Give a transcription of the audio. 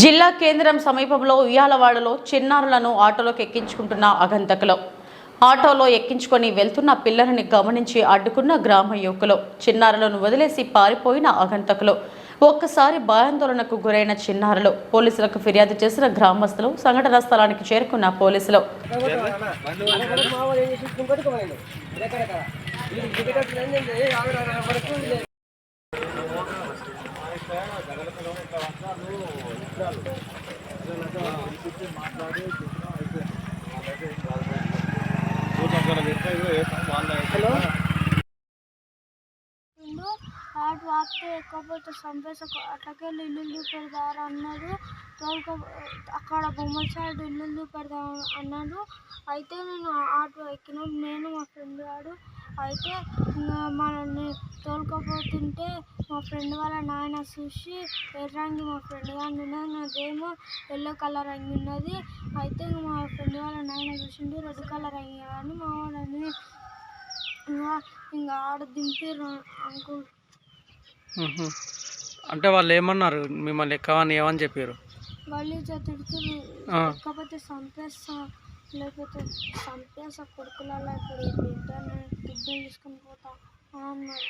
జిల్లా కేంద్రం సమీపంలో ఉయ్యాలవాడలో చిన్నారులను ఆటోలోకి ఎక్కించుకుంటున్న అగంతకులు. ఆటోలో ఎక్కించుకొని వెళ్తున్న పిల్లలని గమనించి అడ్డుకున్న గ్రామ యువకులు. చిన్నారులను వదిలేసి పారిపోయిన అగంతకులు. ఒక్కసారి భయాందోళనకు గురైన చిన్నారులు. పోలీసులకు ఫిర్యాదు చేసిన గ్రామస్తులు సంఘటనా స్థలానికి చేరుకున్న పోలీసులు. ఇల్లు ఆటు వాకితే ఎక్కకపోతే చంపేసి అట్లకే ఇల్లు చూపెడతారు అన్నాడు. తోలుకో అక్కడ బొమ్మ సైడ్ ఇల్లు చూపెడతా అన్నాడు. అయితే నేను ఆటో ఎక్కిన. నేను మా ఫ్రెండ్ వాడు అయితే మనల్ని తోలుకపోతుంటే మా ఫ్రెండ్ వాళ్ళ నాయన చూసి ఎర్రంగి మా ఫ్రెండ్ ఉన్నది నాదేమో ఎల్లో కలర్ అంగి ఉన్నది. అయితే మా ఫ్రెండ్ వాళ్ళ నాయన చూసిండు రెడ్ కలర్ అంగి అని మా వాళ్ళని ఇంకా ఇంకా ఆడ దింపిర్రు అంకుల్. మ్మ్హ. అంటే వాళ్ళు ఏమన్నారు? మిమ్మల్ని ఎక్కవని ఏమని చెప్పారు వాళ్ళు తిడుతుర్రు. ఆ. ఎక్కకపోతే చంపేస్తా లేకపోతే చంపేస్తా కొడుకులలో ఇప్పుడు ఇంటర్నెట్ కిడ్నీ తీసుకొని పోతా అని అన్నారు.